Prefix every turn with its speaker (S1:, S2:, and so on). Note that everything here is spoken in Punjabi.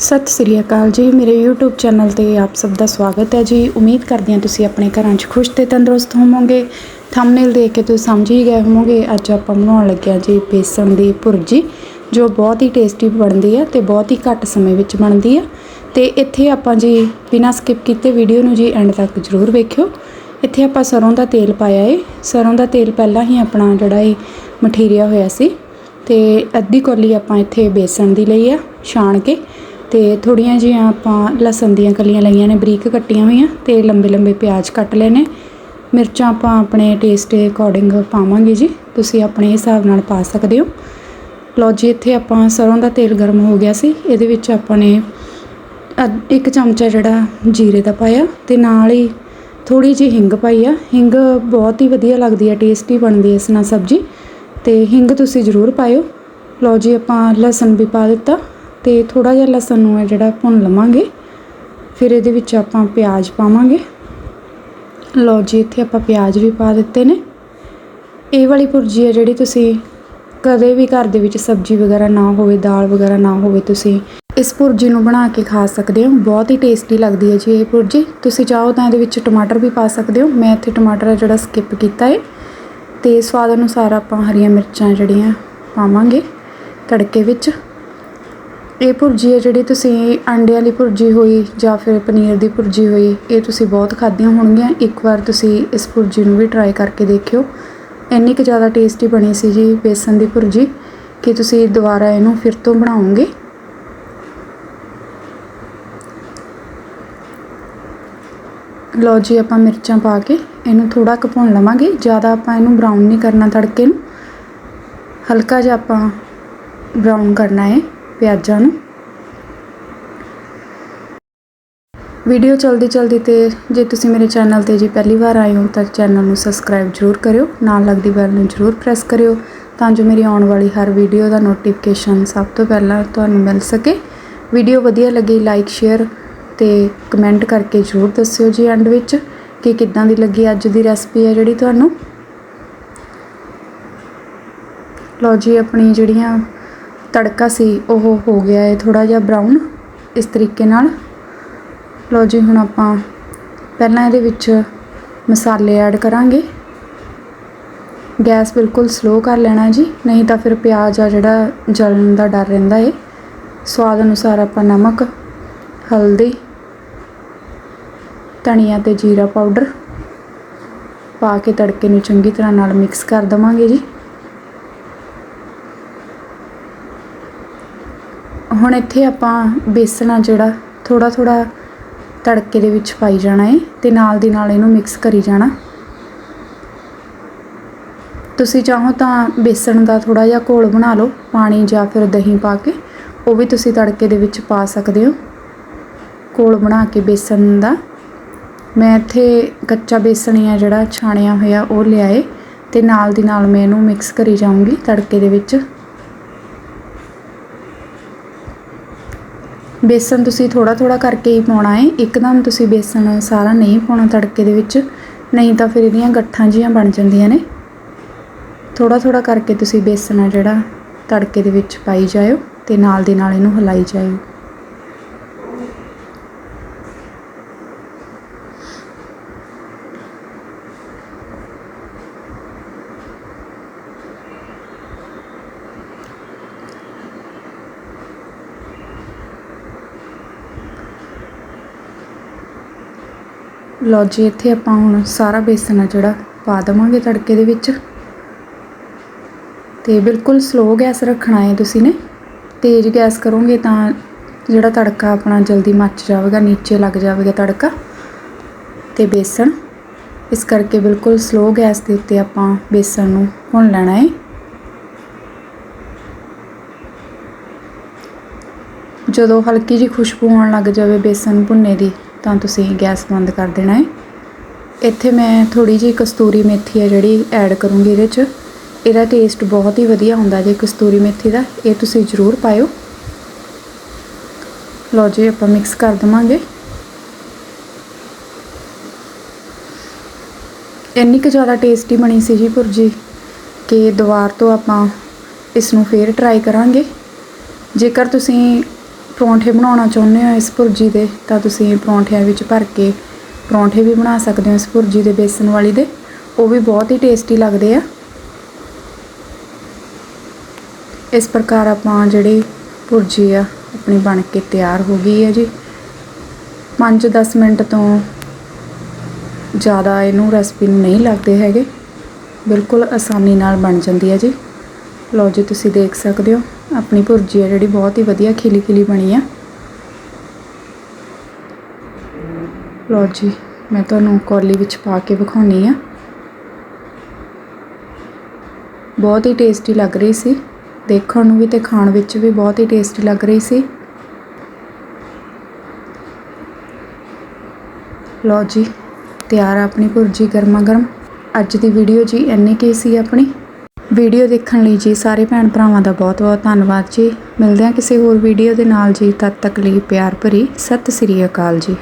S1: ਸਤਿ ਸ੍ਰੀ ਅਕਾਲ ਜੀ, ਮੇਰੇ YouTube ਚੈਨਲ ਤੇ ਆਪ ਸਭ ਦਾ ਸਵਾਗਤ ਹੈ ਜੀ। ਉਮੀਦ ਕਰਦੀ ਹਾਂ ਤੁਸੀਂ ਆਪਣੇ ਘਰਾਂ 'ਚ ਖੁਸ਼ ਤੇ ਤੰਦਰੁਸਤ ਹੋਵੋਗੇ। ਥੰਬਨੇਲ ਦੇਖ ਕੇ ਤੁਸੀਂ ਸਮਝ ਹੀ ਗਏ ਹੋਵੋਗੇ, ਅੱਜ ਆਪਾਂ ਬਣਾਉਣ ਲੱਗੇ ਹਾਂ ਜੀ ਬੇਸਣ ਦੀ ਭੁਰਜੀ, ਜੋ ਬਹੁਤ ਹੀ ਟੇਸਟੀ ਬਣਦੀ ਹੈ ਤੇ ਬਹੁਤ ਹੀ ਘੱਟ ਸਮੇਂ ਵਿੱਚ ਬਣਦੀ ਹੈ। ਤੇ ਇੱਥੇ ਆਪਾਂ ਜੀ ਬਿਨਾਂ ਸਕਿਪ ਕੀਤੇ ਵੀਡੀਓ ਨੂੰ ਜੀ ਐਂਡ ਤੱਕ ਜ਼ਰੂਰ ਵੇਖਿਓ। ਇੱਥੇ ਆਪਾਂ ਸਰੋਂ ਦਾ ਤੇਲ ਪਾਇਆ ਏ। ਸਰੋਂ ਦਾ ਤੇਲ ਪਹਿਲਾਂ ਹੀ ਆਪਣਾ ਜਿਹੜਾ ਇਹ ਮਠੀਰੀਆ ਹੋਇਆ ਸੀ। ਤੇ ਅੱਧੀ ਕੋਲੀ ਆਪਾਂ ਇੱਥੇ ਬੇਸਣ ਦੀ ਲਈ ਆ, ਛਾਣ ਕੇ। ਤੇ ਥੋੜੀਆਂ ਜਿਹੀਆਂ ਆਪਾਂ ਲਸਣ ਦੀਆਂ ਕਲੀਆਂ ਲਈਆਂ ਨੇ, ਬਰੀਕ ਕੱਟੀਆਂ ਹੋਈਆਂ ਤੇ ਲੰਬੇ ਲੰਬੇ ਪਿਆਜ਼ ਕੱਟ ਲਏ ਨੇ। ਮਿਰਚਾਂ ਆਪਾਂ ਆਪਣੇ ਟੇਸਟ ਦੇ ਅਕੋਰਡਿੰਗ ਪਾਵਾਂਗੇ ਜੀ, ਤੁਸੀਂ ਆਪਣੇ ਹਿਸਾਬ ਨਾਲ ਪਾ ਸਕਦੇ ਹੋ। ਲਓ ਜੀ, ਇੱਥੇ ਆਪਾਂ ਸਰੋਂ ਦਾ ਤੇਲ ਗਰਮ ਹੋ ਗਿਆ ਸੀ, ਇਹਦੇ ਵਿੱਚ ਆਪਾਂ ਨੇ ਅੱਧ- ਇੱਕ ਚਮਚਾ ਜਿਹੜਾ ਜੀਰੇ ਦਾ ਪਾਇਆ ਤੇ ਨਾਲ ਹੀ ਥੋੜੀ ਜਿਹੀ ਹਿੰਗ ਪਾਈ ਆ। ਹਿੰਗ ਬਹੁਤ ਹੀ ਵਧੀਆ ਲੱਗਦੀ ਆ ਟੇਸਟੀ ਬਣਦੀ ਇਸ ਨਾਲ ਸਬਜ਼ੀ ਤੇ ਹਿੰਗ ਤੁਸੀਂ ਜ਼ਰੂਰ ਪਾਇਓ। ਲਓ ਜੀ, ਆਪਾਂ ਲਸਣ ਵੀ ਪਾ ਦਿੱਤਾ। ਤੇ ਥੋੜਾ ਜਿਹਾ ਲਸਣ ਨੂੰ ਹੈ ਜਿਹੜਾ ਭੁੰਨ ਲਵਾਂਗੇ। ਫਿਰ ਇਹਦੇ ਵਿੱਚ ਆਪਾਂ ਪਿਆਜ਼ ਪਾਵਾਂਗੇ। ਲਓ ਜੀ, ਇੱਥੇ ਆਪਾਂ ਪਿਆਜ਼ ਵੀ ਪਾ ਦਿੱਤੇ ਨੇ। ਇਹ ਵਾਲੀ ਭੁਰਜੀ ਹੈ ਜਿਹੜੀ ਤੁਸੀਂ ਕਦੇ ਵੀ ਘਰ ਦੇ ਵਿੱਚ ਸਬਜ਼ੀ ਵਗੈਰਾ ਨਾ ਹੋਵੇ, ਦਾਲ ਵਗੈਰਾ ਨਾ ਹੋਵੇ, ਤੁਸੀਂ ਇਸ ਭੁਰਜੀ ਨੂੰ ਬਣਾ ਕੇ ਖਾ ਸਕਦੇ ਹੋ। ਬਹੁਤ ਹੀ ਟੇਸਟੀ ਲੱਗਦੀ ਹੈ ਜੀ ਇਹ ਭੁਰਜੀ। ਤੁਸੀਂ ਚਾਹੋ ਤਾਂ ਇਹਦੇ ਵਿੱਚ ਟਮਾਟਰ ਵੀ ਪਾ ਸਕਦੇ ਹੋ। ਮੈਂ ਇੱਥੇ ਟਮਾਟਰ ਹੈ ਜਿਹੜਾ ਸਕਿਪ ਕੀਤਾ ਹੈ ਤੇ ਸਵਾਦ ਅਨੁਸਾਰ ਆਪਾਂ ਹਰੀਆਂ ਮਿਰਚਾਂ ਜਿਹੜੀਆਂ ਪਾਵਾਂਗੇ ਤੜਕੇ ਵਿੱਚ। ਇਹ ਭੁਰਜੀ ਹੈ ਜਿਹੜੀ ਤੁਸੀਂ ਅੰਡੇ ਵਾਲੀ ਭੁਰਜੀ ਹੋਈ ਜਾਂ ਫਿਰ ਪਨੀਰ ਦੀ ਭੁਰਜੀ ਹੋਈ, ਇਹ ਤੁਸੀਂ ਬਹੁਤ ਖਾਧੀਆਂ ਹੋਣਗੀਆਂ। ਇੱਕ ਵਾਰ ਤੁਸੀਂ ਇਸ ਭੁਰਜੀ ਨੂੰ ਵੀ ਟਰਾਈ ਕਰਕੇ ਦੇਖਿਓ। ਇੰਨੀ ਕੁ ਜ਼ਿਆਦਾ ਟੇਸਟੀ ਬਣੀ ਸੀ ਜੀ ਬੇਸਨ ਦੀ ਭੁਰਜੀ ਕਿ ਤੁਸੀਂ ਦੁਬਾਰਾ ਇਹਨੂੰ ਫਿਰ ਤੋਂ ਬਣਾਓਗੇ। ਲਓ ਜੀ, ਆਪਾਂ ਮਿਰਚਾਂ ਪਾ ਕੇ ਇਹਨੂੰ ਥੋੜਾ ਕੁ ਭੁੰਨ ਲਵਾਂਗੇ। ਜ਼ਿਆਦਾ ਆਪਾਂ ਇਹਨੂੰ ਬਰਾਊਨ ਨਹੀਂ ਕਰਨਾ ਤੜਕੇ ਨੂੰ। ਹਲਕਾ ਜਿਹਾ ਆਪਾਂ ਬਰਾਊਨ ਕਰਨਾ ਹੈ। ਪਿਆਜ਼ਾਂ ਨੂੰ। ਵੀਡੀਓ ਚਲਦੀ ਚਲਦੀ ਤੇ ਜੇ ਤੁਸੀਂ ਮੇਰੇ ਚੈਨਲ ਤੇ ਜੀ ਪਹਿਲੀ ਵਾਰ ਆਏ ਹੋ ਤਾਂ ਚੈਨਲ ਨੂੰ ਸਬਸਕ੍ਰਾਈਬ ਜ਼ਰੂਰ ਕਰਿਓ, ਨਾਲ ਲੱਗਦੀ ਬੈਲ ਨੂੰ ਜ਼ਰੂਰ ਪ੍ਰੈਸ ਕਰਿਓ ਤਾਂ ਜੋ ਮੇਰੀ ਆਉਣ ਵਾਲੀ ਹਰ ਵੀਡੀਓ ਦਾ ਨੋਟੀਫਿਕੇਸ਼ਨ ਸਭ ਤੋਂ ਪਹਿਲਾਂ ਤੁਹਾਨੂੰ ਮਿਲ ਸਕੇ। ਵੀਡੀਓ ਵਧੀਆ ਲੱਗੀ ਲਾਈਕ ਸ਼ੇਅਰ ਤੇ ਕਮੈਂਟ ਕਰਕੇ ਜ਼ਰੂਰ ਦੱਸਿਓ ਜੀ ਐਂਡ ਵਿੱਚ ਕਿ ਕਿੱਦਾਂ ਦੀ ਲੱਗੀ ਅੱਜ ਦੀ ਰੈਸਪੀ ਹੈ ਜਿਹੜੀ ਤੁਹਾਨੂੰ। ਲਓ ਜੀ ਆਪਣੀ ਜਿਹੜੀਆਂ ਤੜਕਾ ਸੀ, ਉਹ ਹੋ ਗਿਆ ਹੈ ਥੋੜਾ ਜਿਹਾ ਬਰਾਊਨ ਇਸ ਤਰੀਕੇ ਨਾਲ। ਲਓ ਜੀ, ਹੁਣ ਆਪਾਂ ਪਹਿਲਾਂ ਇਹਦੇ ਵਿੱਚ ਮਸਾਲੇ ਐਡ ਕਰਾਂਗੇ। ਗੈਸ ਬਿਲਕੁਲ ਸਲੋ ਕਰ ਲੈਣਾ ਜੀ, ਨਹੀਂ ਤਾਂ ਫਿਰ ਪਿਆਜ਼ ਆ ਜਿਹੜਾ ਜਲਣ ਦਾ ਡਰ ਰਹਿੰਦਾ ਏ। ਸਵਾਦ ਅਨੁਸਾਰ ਆਪਾਂ ਨਮਕ, ਹਲਦੀ, ਧਨੀਆ ਤੇ ਜੀਰਾ ਪਾਊਡਰ ਪਾ ਕੇ ਤੜਕੇ ਨੂੰ ਚੰਗੀ ਤਰ੍ਹਾਂ ਨਾਲ ਮਿਕਸ ਕਰ ਦਵਾਂਗੇ ਜੀ। ਹੁਣ ਇੱਥੇ ਆਪਾਂ ਬੇਸਣ ਆ ਜਿਹੜਾ ਥੋੜਾ ਥੋੜਾ ਤੜਕੇ ਦੇ ਵਿੱਚ ਪਾਈ ਜਾਣਾ ਹੈ ਤੇ ਨਾਲ ਦੀ ਨਾਲ ਇਹਨੂੰ ਮਿਕਸ ਕਰੀ ਜਾਣਾ। ਤੁਸੀਂ ਚਾਹੋ ਤਾਂ ਬੇਸਣ ਦਾ ਥੋੜਾ ਜਿਹਾ ਘੋਲ ਬਣਾ ਲਓ, ਪਾਣੀ ਜਾਂ ਫਿਰ ਦਹੀਂ ਪਾ ਕੇ, ਉਹ ਵੀ ਤੁਸੀਂ ਤੜਕੇ ਦੇ ਵਿੱਚ ਪਾ ਸਕਦੇ ਹੋ। ਘੋਲ ਬਣਾ ਕੇ ਬੇਸਣ ਦਾ। ਮੈਂ ਇੱਥੇ ਕੱਚਾ ਬੇਸਣ ਆ ਜਿਹੜਾ ਛਾਣਿਆ ਹੋਇਆ, ਉਹ ਲਿਆਏ ਤੇ ਨਾਲ ਦੀ ਨਾਲ ਮੈਂ ਇਹਨੂੰ ਮਿਕਸ ਕਰੀ ਜਾਊਂਗੀ ਤੜਕੇ ਦੇ ਵਿੱਚ। ਬੇਸਣ ਤੁਸੀਂ ਥੋੜਾ ਥੋੜਾ ਕਰਕੇ ਹੀ ਪਾਉਣਾ ਹੈ। ਇੱਕਦਮ ਤੁਸੀਂ ਬੇਸਨ ਸਾਰਾ ਨਹੀਂ ਪਾਉਣਾ ਤੜਕੇ ਦੇ ਵਿੱਚ, ਨਹੀਂ ਤਾਂ ਫਿਰ ਇਹਦੀਆਂ ਗੱਠਾਂ ਜੀਆਂ ਬਣ ਜਾਂਦੀਆਂ ਨੇ। ਥੋੜਾ ਥੋੜਾ ਕਰਕੇ ਤੁਸੀਂ ਬੇਸਨ ਆ ਜਿਹੜਾ ਤੜਕੇ ਦੇ ਵਿੱਚ ਪਾਈ ਜਾਇਓ ਤੇ ਨਾਲ ਦੀ ਨਾਲ ਇਹਨੂੰ ਹਿਲਾਈ ਜਾਇਓ। ਲਓ ਜੀ, ਇੱਥੇ ਆਪਾਂ ਹੁਣ ਸਾਰਾ ਬੇਸਨ ਆ ਜਿਹੜਾ, ਪਾ ਦੇਵਾਂਗੇ ਤੜਕੇ ਦੇ ਵਿੱਚ। ਤੇ ਬਿਲਕੁਲ ਸਲੋ ਗੈਸ ਰੱਖਣਾ ਹੈ ਤੁਸੀਂ ਨੇ। ਤੇਜ਼ ਗੈਸ ਕਰੋਗੇ ਤਾਂ ਜਿਹੜਾ ਤੜਕਾ ਆਪਣਾ ਜਲਦੀ ਮੱਚ ਜਾਵੇਗਾ, ਨੀਚੇ ਲੱਗ ਜਾਵੇਗਾ ਤੜਕਾ ਤੇ ਬੇਸਣ ਇਸ ਕਰਕੇ ਬਿਲਕੁਲ ਸਲੋ ਗੈਸ ਦੇ ਉੱਤੇ ਆਪਾਂ ਬੇਸਣ ਨੂੰ ਭੁੰਨ ਲੈਣਾ ਹੈ ਜਦੋਂ ਹਲਕੀ ਜਿਹੀ ਖੁਸ਼ਬੂ ਆਉਣ ਲੱਗ ਜਾਵੇ ਬੇਸਣ ਭੁੰਨੇ ਦੀ ਤਾਂ ਤੁਸੀਂ ਗੈਸ ਬੰਦ ਕਰ ਦੇਣਾ ਹੈ। ਇੱਥੇ ਮੈਂ ਥੋੜੀ ਜਿਹੀ ਕਸਤੂਰੀ ਮੇਥੀ ਹੈ ਜਿਹੜੀ ਐਡ ਕਰੂੰਗੀ ਇਹਦੇ 'ਚ। ਇਹਦਾ ਟੇਸਟ ਬਹੁਤ ਹੀ ਵਧੀਆ ਹੁੰਦਾ ਜੇ ਕਸਤੂਰੀ ਮੇਥੀ ਦਾ। ਇਹ ਤੁਸੀਂ ਜ਼ਰੂਰ ਪਾਇਓ। ਲਓ ਜੀ, ਆਪਾਂ ਮਿਕਸ ਕਰ ਦਵਾਂਗੇ। ਇੰਨੀ ਕੁ ਜ਼ਿਆਦਾ ਟੇਸਟੀ ਬਣੀ ਸੀ ਜੀ ਭੁਰਜੀ ਕਿ ਦੁਬਾਰ ਤੋਂ ਆਪਾਂ ਇਸ ਨੂੰ ਫੇਰ ਟਰਾਈ ਕਰਾਂਗੇ। ਜੇਕਰ ਤੁਸੀਂ ਪਰੌਂਠੇ ਬਣਾਉਣਾ ਚਾਹੁੰਦੇ ਹੋ ਇਸ ਭੁਰਜੀ ਦੇ, ਤਾਂ ਤੁਸੀਂ ਪਰੌਂਠਿਆਂ ਵਿੱਚ ਭਰ ਕੇ ਪਰੌਂਠੇ ਵੀ ਬਣਾ ਸਕਦੇ ਹੋ ਇਸ ਭੁਰਜੀ ਦੇ ਬੇਸਨ ਵਾਲੀ ਦੇ। ਉਹ ਵੀ ਬਹੁਤ ਹੀ ਟੇਸਟੀ ਲੱਗਦੇ ਆ। ਇਸ ਪ੍ਰਕਾਰ ਆਪਾਂ ਜਿਹੜੀ ਭੁਰਜੀ ਆ, ਆਪਣੀ ਬਣ ਕੇ ਤਿਆਰ ਹੋ ਗਈ ਹੈ ਜੀ। 5-10 ਮਿੰਟ ਤੋਂ ਜ਼ਿਆਦਾ ਇਹਨੂੰ ਰੈਸਪੀ ਨੂੰ ਨਹੀਂ ਲੱਗਦੇ ਹੈਗੇ। ਬਿਲਕੁਲ ਆਸਾਨੀ ਨਾਲ ਬਣ ਜਾਂਦੀ ਹੈ ਜੀ। ਲਓ ਜੀ, ਤੁਸੀਂ ਦੇਖ ਸਕਦੇ ਹੋ। ਆਪਣੀ ਭੁਰਜੀ ਆ ਜਿਹੜੀ ਬਹੁਤ ਹੀ ਵਧੀਆ ਖਿਲੀ ਖਿਲੀ ਬਣੀ ਆ। ਲਓ ਜੀ, ਮੈਂ ਤੁਹਾਨੂੰ ਕੌਲੀ ਵਿੱਚ ਪਾ ਕੇ ਵਿਖਾਉਣੀ ਆ। ਬਹੁਤ ਹੀ ਟੇਸਟੀ ਲੱਗ ਰਹੀ ਸੀ। ਦੇਖਣ ਨੂੰ ਵੀ ਤੇ ਖਾਣ ਵਿੱਚ ਵੀ ਬਹੁਤ ਹੀ ਟੇਸਟੀ ਲੱਗ ਰਹੀ ਸੀ। ਲਓ ਜੀ, ਤਿਆਰ ਆ ਆਪਣੀ ਭੁਰਜੀ ਗਰਮਾ ਗਰਮ ਅੱਜ ਦੀ ਵੀਡੀਓ ਜੀ ਇੰਨੀ ਕੀ ਸੀ ਆਪਣੀ? ਵੀਡੀਓ ਦੇਖਣ ਲਈ ਜੀ ਸਾਰੇ ਭੈਣ ਭਰਾਵਾਂ ਦਾ ਬਹੁਤ ਬਹੁਤ ਧੰਨਵਾਦ ਜੀ। ਮਿਲਦੇ ਹਾਂ ਕਿਸੇ ਹੋਰ ਵੀਡੀਓ ਦੇ ਨਾਲ ਜੀ। ਤਦ ਤੱਕ ਲਈ ਪਿਆਰ ਭਰੀ। ਸਤਿ ਸ੍ਰੀ ਅਕਾਲ ਜੀ।